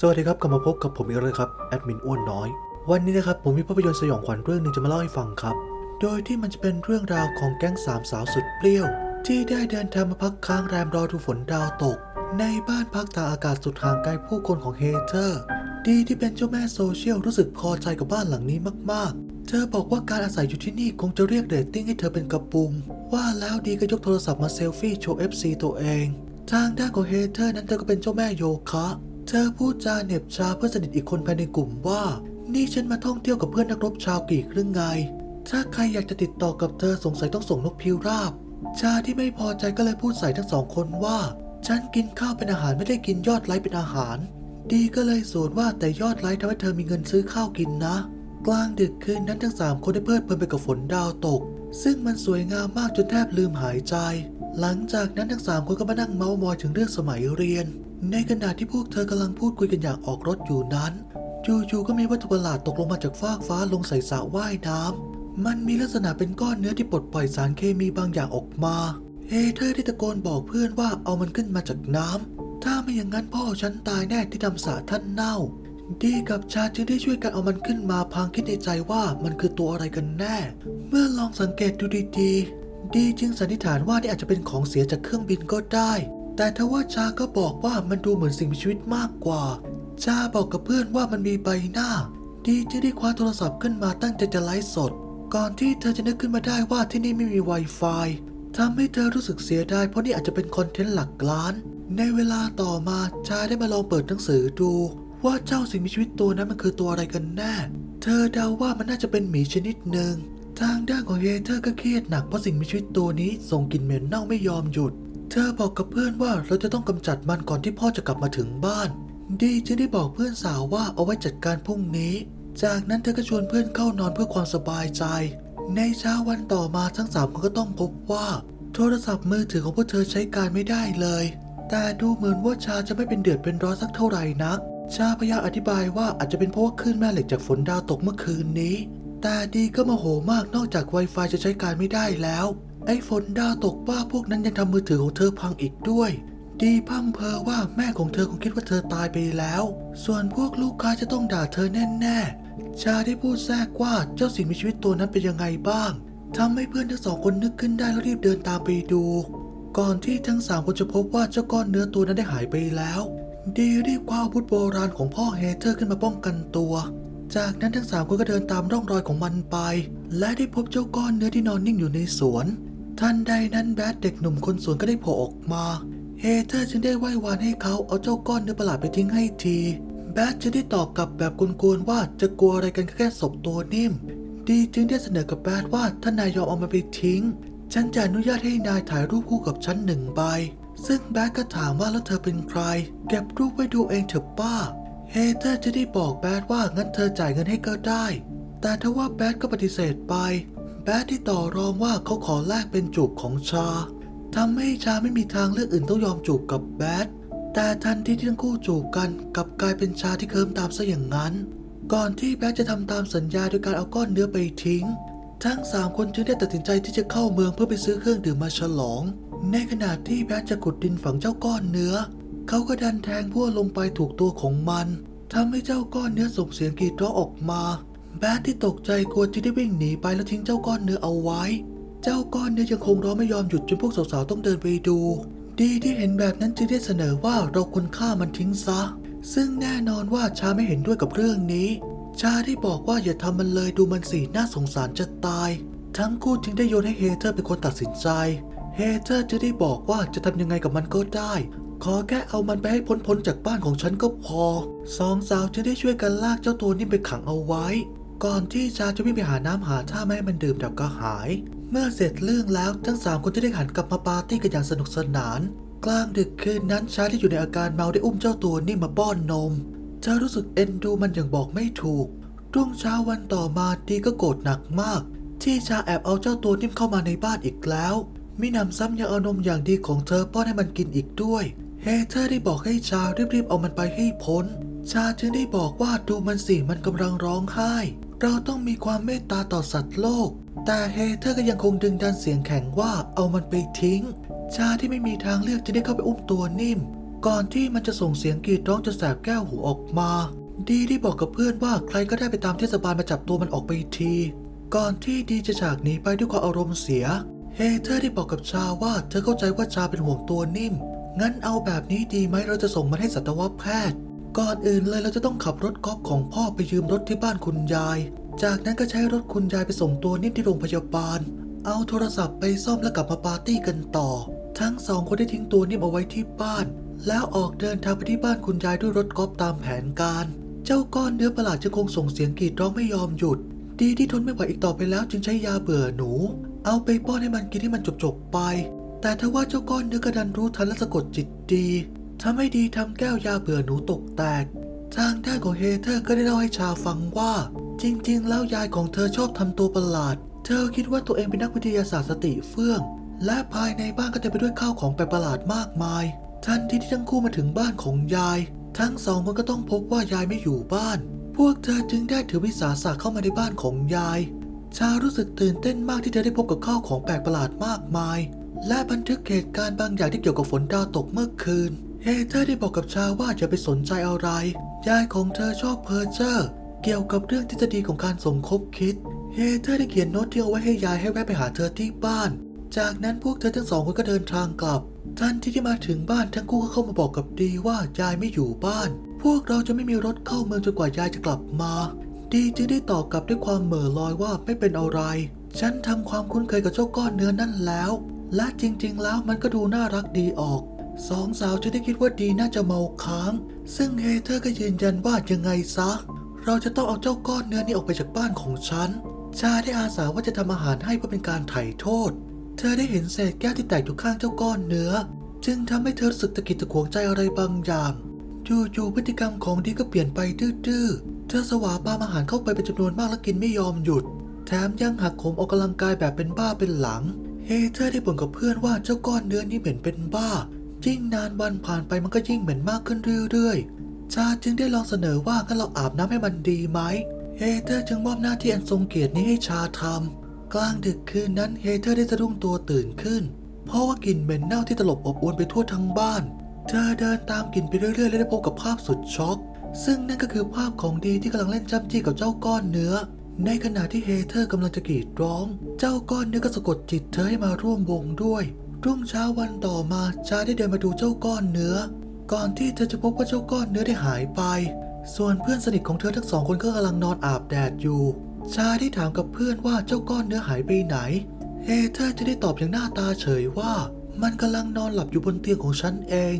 สวัสดีครับกลับมาพบกับผมอีกแล้วครับแอดมินอ้วนน้อย วันนี้นะครับผมมีภาพยนตร์สยองขวัญเรื่องหนึ่งจะมาเล่าให้ฟังครับ โดยที่มันจะเป็นเรื่องราวของแก๊งสามสาวสุดเปรี้ยว ที่ได้เดินทางมาพักค้างแรมรอดูฝนดาวตก ในบ้านพักตากอากาศสุดห่างไกลผู้คนของเฮเธอร์ ดีที่เป็นเจ้าแม่โซเชียลรู้สึกพอใจกับบ้านหลังนี้มากๆ เธอบอกว่าการอาศัยอยู่ที่นี่คงจะเรียกเรตติ้งให้เธอเป็นกระปุมว่าแล้วดีก็ยกโทรศัพท์มาเซลฟี่โชว์ FC ตัวเอง ทางด้านของเฮเธอร์นั้นเธอก็เป็นเจ้าแม่โยคะ เธอพูดจาเหน็บชาเพื่อนสนิทอีกคนภายในกลุ่มว่า นี่ฉันมาท่องเที่ยวกับเพื่อนนักรบชาวกรีกหรือไง ถ้าใครอยากจะติดต่อกับเธอสงสัยต้องส่งนกพิราบ ชาที่ไม่พอใจก็เลยพูดใส่ทั้งสองคนว่า ฉันกินข้าวเป็นอาหารไม่ได้กินยอดไลค์เป็นอาหาร ดีก็เลยสวนว่าแต่ยอดไลค์ทำให้เธอมีเงินซื้อข้าวกินนะ กลางดึกคืนนั้นทั้งสามคนได้เพลิดเพลินไปกับฝนดาวตก ซึ่งมันสวยงามมากจนแทบลืมหายใจ หลังจากนั้นทั้งสามคนก็มานั่งเมาส์มอยถึงเรื่องสมัยเรียน ในขณะที่พวกเธอกำลังพูดคุยกันอย่างออกรถอยู่นั้น จู่ๆก็มีวัตถุประหลาดตกลงมาจากฟากฟ้าลงใส่สระว่ายน้ำมันมีลักษณะเป็นก้อนเนื้อที่ปลดปล่อยสารเคมีบางอย่างออกมาเฮเธอร์ได้ตะโกนบอกเพื่อนว่าเอามันขึ้นมาจากน้ำถ้าไม่อย่างนั้นพ่อฉันตายแน่ที่ทำสระท่านเน่า ดีกับชาจึงได้ช่วยกันเอามันขึ้นมาพลางคิดในใจว่ามันคือตัวอะไรกันแน่ เมื่อลองสังเกตดูดีๆ ดีจึงสันนิษฐานว่านี่อาจจะเป็นของเสียจากเครื่องบินก็ได้ แต่ทว่าชาก็บอกว่ามันดูเหมือนสิ่งมีชีวิตมากกว่าชาบอกกับเพื่อนว่ามันมีใบหน้า ดีจึงได้คว้าโทรศัพท์ขึ้นมาตั้งใจจะไลฟ์สด ก่อนที่เธอจะนึกขึ้นมาได้ว่าที่นี่ไม่มี Wi-Fi ทำให้เธอรู้สึกเสียดายเพราะนี่อาจจะเป็นคอนเทนต์หลักล้าน ในเวลาต่อมาชาได้มาลองเปิดหนังสือดู ว่าเจ้าสิ่งมีชีวิตตัวนั้นมันคือตัวอะไรกันแน่ เธอเดาว่ามันน่าจะเป็นหมีชนิดหนึ่งทางด้านของเฮเธอร์ก็เครียดหนักเพราะสิ่งมีชีวิตตัวนี้ส่งกลิ่นเหม็นเน่าไม่ยอมหยุด ธอบอกกับเพื่อนว่าเราจะต้องกำจัดมันก่อนที่พ่อจะกลับมาถึงบ้าน ดีจึงได้บอกเพื่อนสาวว่าเอาไว้จัดการพรุ่งนี้ จากนั้นเธอก็ชวนเพื่อนเข้านอนเพื่อความสบายใจ ในเช้าวันต่อมาทั้งสามคนก็ต้องพบว่า โทรศัพท์มือถือของพวกเธอใช้การไม่ได้เลย แต่ดูเหมือนว่าชาจะไม่เป็นเดือดเป็นร้อนสักเท่าไหร่นัก ชาพยายามอธิบายว่าอาจจะเป็นเพราะว่าคลื่นแม่เหล็กจากฝนดาวตกเมื่อคืนนี้ แต่ดีก็โมโหมากนอกจาก Wi-Fi จะใช้การไม่ได้แล้ว ไอ้ฝนดาวตกว่าพวกนั้นยังทำมือถือของเธอพังอีกด้วย ดีพร่ำเพอว่าแม่ของเธอคงคิดว่าเธอตายไปแล้ว ส่วนพวกลูกค้าจะต้องด่าเธอแน่ๆ ชาได้พูดแทรกว่าเจ้าสิ่งมีชีวิตตัวนั้นเป็นยังไงบ้างทำให้เพื่อนทั้งสองคนนึกขึ้นได้แล้วรีบเดินตามไปดู ก่อนที่ทั้งสามคนจะพบว่าเจ้าก้อนเนื้อตัวนั้นได้หายไปแล้ว ดีรีบคว้าอาวุธโบราณของพ่อเฮเธอร์ขึ้นมาป้องกันตัว จากนั้นทั้งสามคนก็เดินตามร่องรอยของมันไป และได้พบเจ้าก้อนเนื้อที่นอนนิ่งอยู่ในสวน ทันใดนั้นแบทเด็กหนุ่มคนสวนก็ได้โผล่ออกมาเฮเธอร์จึงได้ไหว้วานให้เขาเอาเจ้าก้อนเนื้อประหลาดไปทิ้งให้ทีแบทจะได้ตอบกลับแบบกวนๆว่าจะกลัวอะไรกันแค่ศพตัวนิ่ม ดีจึงได้เสนอกับแบทว่าถ้านายยอมเอามันไปทิ้ง ฉันจะอนุญาตให้นายถ่ายรูปคู่กับฉันหนึ่งใบ ซึ่งแบทก็ถามว่าแล้วเธอเป็นใคร เก็บรูปไว้ดูเองเถอะป้า เฮเธอร์จะได้บอกแบทว่างั้นเธอจ่ายเงินให้ก็ได้ แต่ทว่าแบทก็ปฏิเสธไป แบทที่ต่อรองว่าเขาขอแลกเป็นจูบของชาทำให้ชาไม่มีทางเลือกอื่นต้องยอมจูบกับแบทแต่ทันทีที่ทั้งคู่จูบกันกลับกลายเป็นชาที่เคิมตามซะอย่างนั้น ก่อนที่แบทจะทำตามสัญญาโดยการเอาก้อนเนื้อไปทิ้ง ทั้งสามคนจึงได้ตัดสินใจที่จะเข้าเมืองเพื่อไปซื้อเครื่องดื่มมาฉลอง ในขณะที่แบทจะขุดดินฝังเจ้าก้อนเนื้อ เขาก็ดันแทงพั่วลงไปถูกตัวของมันทำให้เจ้าก้อนเนื้อส่งเสียงกรีดร้องออกมา แบทที่ตกใจกลัวจึงได้วิ่งหนีไปแล้วทิ้งเจ้าก้อนเนื้อเอาไว้ เจ้าก้อนเนื้อยังคงร้องไม่ยอมหยุดจนพวกสาวๆต้องเดินไปดู ดีที่เห็นแบบนั้นจึงได้เสนอว่าเราควรฆ่ามันทิ้งซะ ซึ่งแน่นอนว่าชาไม่เห็นด้วยกับเรื่องนี้ ชาได้บอกว่าอย่าทำมันเลยดูมันสิน่าสงสารจะตาย ทั้งคู่จึงได้โยนให้เฮเธอร์เป็นคนตัดสินใจ เฮเธอร์จะได้บอกว่าจะทำยังไงกับมันก็ได้ ขอแค่เอามันไปให้พ้นๆจากบ้านของฉันก็พอ สองสาวจึงได้ช่วยกันลากเจ้าตัวนี้ไปขังเอาไว้ ก่อนที่ชาจะวิ่งไปหาน้ำหาท่าไม่ให้มันดื่มดับกระหาย เมื่อเสร็จเรื่องแล้วทั้งสามคนจะได้หันกลับมาปาร์ตี้กันอย่างสนุกสนาน กลางดึกคืนนั้นชาที่อยู่ในอาการเมาได้อุ้มเจ้าตัวนี่มาป้อนนม เธอรู้สึกเอ็นดูมันอย่างบอกไม่ถูกรุ่งเช้าวันต่อมาดีก็โกรธหนักมาก ที่ชาแอบเอาเจ้าตัวนิ่มเข้ามาในบ้านอีกแล้วมินำซ้ำยังเอานมอย่างดีของเธอป้อนให้มันกินอีกด้วย เฮเธอได้บอกให้ชารีบๆเอามันไปให้พ้น ชาจึงได้บอกว่าดูมันสิมันกำลังร้องไห้ เราต้องมีความเมตตาต่อสัตว์โลก แต่เฮเธอร์ก็ยังคงดึงดันเสียงแข็งว่าเอามันไปทิ้ง ชาที่ไม่มีทางเลือกจะได้เข้าไปอุ้มตัวนิ่ม ก่อนที่มันจะส่งเสียงกรีดร้องจนแสบแก้วหูออกมา ดีที่บอกกับเพื่อนว่าใครก็ได้ไปตามเทศบาลมาจับตัวมันออกไปที ก่อนที่ดีจะจากหนีไปด้วยความอารมณ์เสีย เฮเธอร์ได้บอกกับชาว่าเธอเข้าใจว่าชาเป็นห่วงตัวนิ่ม งั้นเอาแบบนี้ดีไหมเราจะส่งมันให้สัตวแพทย์ ก่อนอื่นเลยเราจะต้องขับรถกอล์ฟของพ่อไปยืมรถที่บ้านคุณยาย จากนั้นก็ใช้รถคุณยายไปส่งตัวนิ่มที่โรงพยาบาล เอาโทรศัพท์ไปซ่อมแล้วกลับมาปาร์ตี้กันต่อ ทั้งสองคนได้ทิ้งตัวนิ่มเอาไว้ที่บ้าน แล้วออกเดินทางไปที่บ้านคุณยายด้วยรถกอล์ฟตามแผนการ เจ้าก้อนเนื้อประหลาดจึงคงส่งเสียงกรีดร้องไม่ยอมหยุด ดีที่ทนไม่ไหวอีกต่อไปแล้วจึงใช้ยาเบื่อหนู เอาไปป้อนให้มันกินให้มันจบๆไป แต่ถ้าว่าเจ้าก้อนเนื้อกระดันรู้ทันและสะกดจิตดี ทำให้ดีทำแก้วยาเบื่อหนูตกแตก ทางด้านของเฮเธอร์ก็ได้เล่าให้ชาฟังว่า จริง ๆ แล้วยายของเธอชอบทำตัวประหลาด เธอคิดว่าตัวเองเป็นนักวิทยาศาสตร์สติเฟื่อง และภายในบ้านก็เต็มไปด้วยข้าวของแปลกประหลาดมากมาย ทันทีที่ทั้งคู่มาถึงบ้านของยาย ทั้งสองคนก็ต้องพบว่ายายไม่อยู่บ้าน พวกเธอจึงได้ถือวิสาสะเข้ามาในบ้านของยาย ชารู้สึกตื่นเต้นมากที่เธอได้พบกับข้าวของแปลกประหลาดมากมาย และบันทึกเหตุการณ์บางอย่างที่เกี่ยวกับฝนดาวตกเมื่อคืน เฮเธอร์ได้บอกกับชาว่าจะไปสนใจอะไร ยายของเธอชอบเพ้อเจ้อเกี่ยวกับเรื่องทฤษฎีของการสมคบคิด เฮเธอร์ได้เขียนโน้ตที่เอาไว้ให้ยายให้แวะไปหาเธอที่บ้าน จากนั้นพวกเธอทั้งสองคนก็เดินทางกลับ ทันทีที่มาถึงบ้านทั้งคู่ก็เข้ามาบอกกับดีว่ายายไม่อยู่บ้าน พวกเราจะไม่มีรถเข้าเมืองจนกว่ายายจะกลับมา ดีจึงได้ตอบกลับด้วยความเหม่อลอยว่าไม่เป็นอะไร ฉันทำความคุ้นเคยกับเจ้าก้อนเนื้อนั่นแล้ว และจริง ๆ แล้วมันก็ดูน่ารักดีออก สองสาวจึงได้คิดว่าดีน่าจะเมาค้าง ซึ่งเฮเธอร์ก็ยืนยันว่ายังไงซะ เราจะต้องเอาเจ้าก้อนเนื้อนี้ออกไปจากบ้านของฉัน ชาได้อาสาว่าจะทำอาหารให้เพื่อเป็นการไถ่โทษ เธอได้เห็นเศษแก้วที่แตกอยู่ข้างเจ้าก้อนเนื้อ จึงทำให้เธอรู้สึกตะกิดตะขวงใจอะไรบางอย่างจู่ๆพฤติกรรมของดีก็เปลี่ยนไปดื้อๆ เธอสวาปามอาหารเข้าไปเป็นจำนวนมากและกินไม่ยอมหยุด แถมยังหักโหมออกกำลังกายแบบเป็นบ้าเป็นหลัง เฮเธอร์ได้บ่นกับเพื่อนว่าเจ้าก้อนเนื้อนี้เหม็นเป็นบ้า ยิ่งนานวันผ่านไปมันก็ยิ่งเหม็นมากขึ้นเรื่อยๆ ชาจึงได้ลองเสนอว่างั้นเราอาบน้ำให้มันดีไหม เฮเธอร์จึงมอบหน้าที่อันทรงเกียรตินี้ให้ชาทำ กลางดึกคืนนั้นเฮเธอร์ได้สะดุ้งตัวตื่นขึ้น เพราะว่ากลิ่นเหม็นเน่าที่ตลบอบอวนไปทั่วทั้งบ้าน เธอเดินตามกลิ่นไปเรื่อยๆ และได้พบกับภาพสุดช็อก ซึ่งนั่นก็คือภาพของดีที่กำลังเล่นจ้ำจี้กับเจ้าก้อนเนื้อ ในขณะที่เฮเธอร์กำลังจะกรีดร้อง เจ้าก้อนเนื้อก็สะกดจิตเธอให้มาร่วมวงด้วย รุ่งเช้าวันต่อมาชาได้เดินมาดูเจ้าก้อนเนื้อ ก่อนที่เธอจะพบว่าเจ้าก้อนเนื้อได้หายไป ส่วนเพื่อนสนิทของเธอทั้งสองคนก็กำลังนอนอาบแดดอยู่ ชาได้ถามกับเพื่อนว่าเจ้าก้อนเนื้อหายไปไหนเฮเธอจะได้ตอบอย่างหน้าตาเฉยว่า มันกำลังนอนหลับอยู่บนเตียงของฉันเอง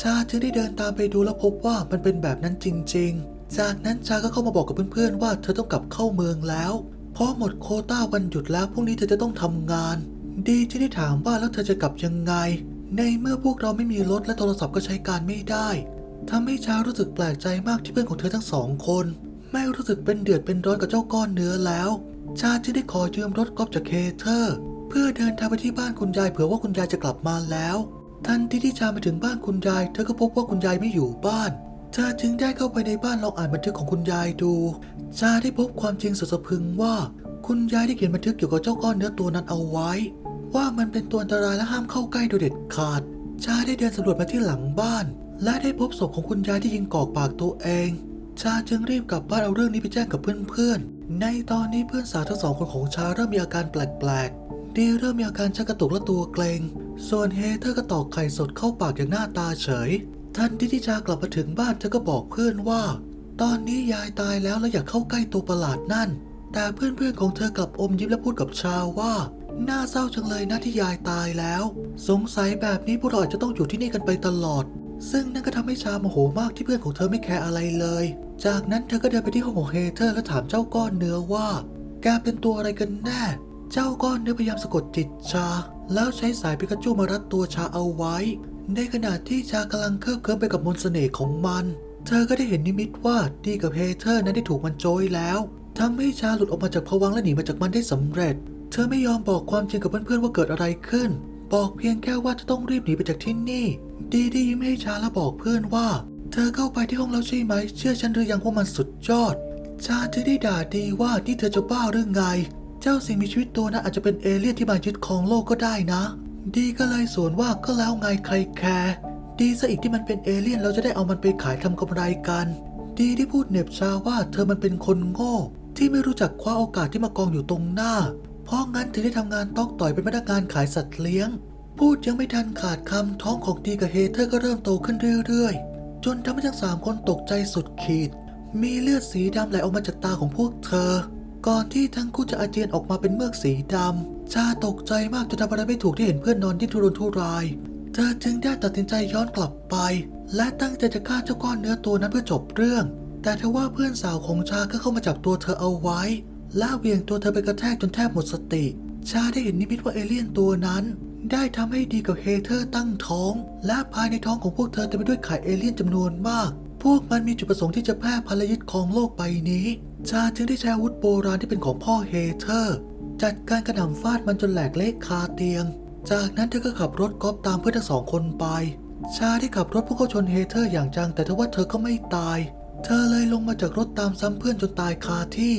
ชาจึงได้เดินตามไปดูแล้วพบว่ามันเป็นแบบนั้นจริง ๆ จากนั้นชาก็เข้ามาบอกกับเพื่อนๆว่าเธอต้องกลับเข้าเมืองแล้ว เพราะหมดโคต้าวันหยุดแล้วพรุ่งนี้เธอจะต้องทำงาน ดีจึงได้ถามว่าแล้วเธอจะกลับยังไง ในเมื่อพวกเราไม่มีรถและโทรศัพท์ก็ใช้การไม่ได้ทำให้ชารู้สึกแปลกใจมากที่เพื่อนของเธอทั้งสองคน ไม่รู้สึกเป็นเดือดเป็นร้อนกับเจ้าก้อนเนื้อแล้ว ชาจึงได้ขอยืมรถกอล์ฟจากเคเธอร์ เพื่อเดินทางไปที่บ้านคุณยายเผื่อว่าคุณยายจะกลับมาแล้ว ทันทีที่ชามาถึงบ้านคุณยาย เธอก็พบว่าคุณยายไม่อยู่บ้านเธอจึงได้เข้าไปในบ้านลองอ่านบันทึกของคุณยายดู ชาได้พบความจริงสุดสะพึงว่า คุณยายได้เขียนบันทึกเกี่ยวกับเจ้าก้อนเนื้อตัวนั้นเอาไว้ ว่ามันเป็นตัวอันตรายและห้ามเข้าใกล้โดยเด็ดขาด ชาได้เดินสำรวจมาที่หลังบ้าน และได้พบศพของคุณยายที่ยิงกอกปากตัวเอง ชาจึงรีบกลับบ้านเอาเรื่องนี้ไปแจ้งกับเพื่อนๆ ในตอนนี้เพื่อนสาวทั้งสองคนของชาเริ่มมีอาการแปลกๆดีเริ่มมีอาการชักกระตุกและตัวเกรงส่วนเฮเธอร์ก็ตอกไข่สดเข้าปากอย่างหน้าตาเฉย ทันทีที่ชากลับมาถึงบ้านเธอก็บอกเพื่อนว่า ตอนนี้ยายตายแล้วและอยากเข้าใกล้ตัวประหลาดนั่น แต่เพื่อนๆของเธอกลับอมยิ้มและพูดกับชาว่า น่าเศร้าจังเลยนะที่ยายตายแล้ว สงสัยแบบนี้พวกเราอาจจะต้องอยู่ที่นี่กันไปตลอด ซึ่งนั่นก็ทำให้ชาโมโหมากที่เพื่อนของเธอไม่แคร์อะไรเลย จากนั้นเธอก็เดินไปที่ห้องของเฮเธอร์และถามเจ้าก้อนเนื้อว่าแกเป็นตัวอะไรกันแน่ เจ้าก้อนเนื้อพยายามสะกดจิตชา แล้วใช้สายปิกาจูมารัดตัวชาเอาไว้ ในขณะที่ชากำลังเคลิบเคลิ้มไปกับมนต์เสน่ห์ของมัน เธอก็ได้เห็นนิมิตว่าดีกับเฮเธอร์นั้นได้ถูกมันโจยแล้วทำให้ชาหลุดออกมาจากภวังและหนีมาจากมันได้สำเร็จ ธอไม่ยอมบอกความจริงกับเพื่อนๆว่าเกิดอะไรขึ้น บอกเพียงแค่ว่าจะต้องรีบหนีไปจากที่นี่ ดีดียิ้มให้ชาและบอกเพื่อนว่า เธอเข้าไปที่ห้องแล้วใช่ไหม เชื่อฉันหรือยังว่ามันสุดยอด ชาจึงได้ด่าดีว่านี่เธอจะบ้าหรือไง เจ้าสิ่งมีชีวิตตัวนั้นอาจจะเป็นเอเลี่ยนที่มายึดครองโลกก็ได้นะ ดีก็เลยสวนว่าก็แล้วไงใครแคร์ดีซะอีกที่มันเป็นเอเลี่ยนเราจะได้เอามันไปขายทำกำไรกัน ดีที่พูดเหน็บชาว่าเธอมันเป็นคนโง่ที่ไม่รู้จักคว้าโอกาสที่มากองอยู่ตรงหน้า เพราะงั้นถึงได้ทำงานตอกต่อยเป็นพนักงานขายสัตว์เลี้ยง พูดยังไม่ทันขาดคำท้องของดีกับเฮเธอร์ก็เริ่มโตขึ้นเรื่อยๆ จนทำให้ทั้งสามคนตกใจสุดขีด มีเลือดสีดำไหลออกมาจากตาของพวกเธอ ก่อนที่ทั้งคู่จะอาเจียนออกมาเป็นเมือกสีดำชาตกใจมากจนทำอะไรไม่ถูกที่เห็นเพื่อนนอนดิ้นทุรนทุราย เธอจึงได้ตัดสินใจย้อนกลับไป และตั้งใจจะฆ่าเจ้าก้อนเนื้อตัวนั้นเพื่อจบเรื่อง แต่ทว่าเพื่อนสาวของชาก็เข้ามาจับตัวเธอเอาไว้ และเวียงตัวเธอไปกระแทกจนแทบหมดสติ ชาได้เห็นนิมิตว่าเอเลี่ยนตัวนั้น ได้ทำให้ดีกับเฮเธอร์ตั้งท้อง และภายในท้องของพวกเธอเต็มไปด้วยไข่เอเลี่ยนจำนวนมาก พวกมันมีจุดประสงค์ที่จะแพร่พันธุ์และยึดครองโลกใบนี้ ชาจึงได้ใช้อาวุธโบราณที่เป็นของพ่อเฮเธอร์ จัดการกระหน่ำฟาดมันจนแหลกเละคาเตียง จากนั้นเธอก็ขับรถกอล์ฟตามเพื่อนทั้งสองคนไป ชาได้ขับรถพุ่งเข้าชนเฮเธอร์อย่างจัง แต่ทว่าเธอก็ไม่ตาย เธอเลยลงมาจากรถตามซ้ำเพื่อนจนตายคาที่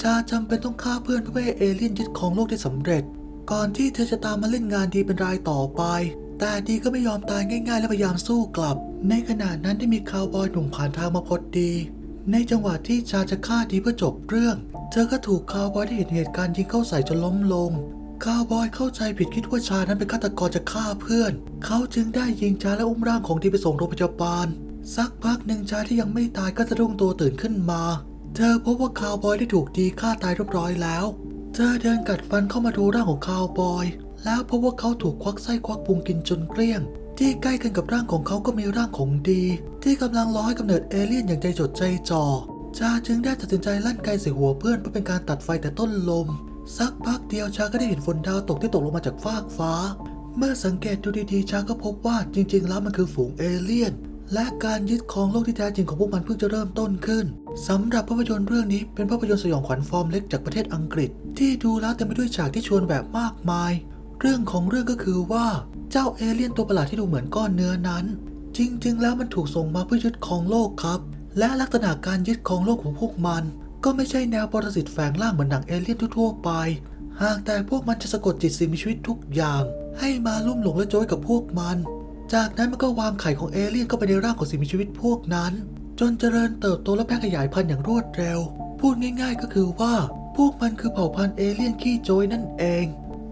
ชาจำเป็นต้องฆ่าเพื่อนเพื่อให้เอเลี่ยนยึดครองโลกได้สำเร็จ ก่อนที่เธอจะตามมาเล่นงานดีเป็นรายต่อไป แต่ดีก็ไม่ยอมตายง่าย ๆ และพยายามสู้กลับ ในขณะนั้นได้มีคาวบอยหนุ่มผ่านทางมาพอดี ในจังหวะที่ชาจะฆ่าดีเพื่อจบเรื่อง เธอก็ถูกคาวบอยที่เห็นเหตุการณ์ยิงเข้าใส่จนล้มลงคาวบอยเข้าใจผิดคิดว่าชานั้นเป็นฆาตกรจะฆ่าเพื่อน เขาจึงได้ยิงชาและอุ้มร่างของดีไปส่งโรงพยาบาล สักพักหนึ่งชาที่ยังไม่ตายก็สะดุ้งตัวตื่นขึ้นมา เธอพบว่าคาวบอยได้ถูกดีฆ่าตายเรียบร้อยแล้ว เธอเดินกัดฟันเข้ามาดูร่างของคาวบอย แล้วพบว่าเขาถูกควักไส้ควักพุงกินจนเกลี้ยง ที่ใกล้กันกับร่างของเขาก็มีร่างของดี ที่กำลังรอให้กำเนิดเอเลี่ยนอย่างใจจดใจจ่อชาจึงได้ตัดสินใจลั่นไกใส่หัวเพื่อนเพื่อเป็นการตัดไฟแต่ต้นลม สักพักเดียวชาก็ได้เห็นฝนดาวตกที่ตกลงมาจากฟากฟ้า เมื่อสังเกตดูดีๆ ชาก็พบว่าจริง ๆ แล้วมันคือฝูงเอเลี่ยน และการยึดครองโลกที่แท้จริงของพวกมันเพิ่งจะเริ่มต้นขึ้นสำหรับภาพยนตร์เรื่องนี้เป็นภาพยนตร์สยองขวัญฟอร์มเล็กจากประเทศอังกฤษ ที่ดูแล้วเต็มไปด้วยฉากที่ชวนแบบมากมาย เรื่องของเรื่องก็คือว่าเจ้าเอเลี่ยนตัวประหลาดที่ดูเหมือนก้อนเนื้อนั้น จริง ๆ แล้วมันถูกส่งมาเพื่อยึดครองโลกครับ และลักษณะการยึดครองโลกของพวกมัน ก็ไม่ใช่แนวปรสิตแฝงร่างเหมือนหนังเอเลี่ยนทั่วๆไป หากแต่พวกมันจะสะกดจิตสิ่งมีชีวิตทุกอย่าง ให้มาลุ่มหลงและโจยกับพวกมัน จากนั้นมันก็วางไข่ของเอเลี่ยนเข้าไปในร่างของสิ่งมีชีวิตพวกนั้น จนเจริญเติบโตและแพร่ขยายพันธุ์อย่างรวดเร็ว พูดง่ายๆ ก็คือว่า พวกมันคือเผ่าพันธุ์เอเลี่ยนขี้โจยนั่นเอง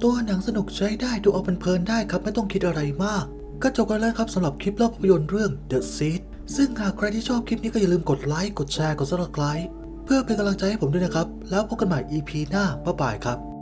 ตัวหนังสนุกใช้ได้ดูเอาเพลินได้ครับไม่ต้องคิดอะไรมาก ก็จบกันแล้วครับสำหรับคลิปเล่าภาพยนตร์เรื่อง The Seed ซึ่งหากใครที่ชอบคลิปนี้ก็อย่าลืมกดไลค์กดแชร์กด subscribe เพื่อเป็นกำลังใจให้ผมด้วยนะครับ แล้วพบกันใหม่ EP หน้าบ๊ายบายครับ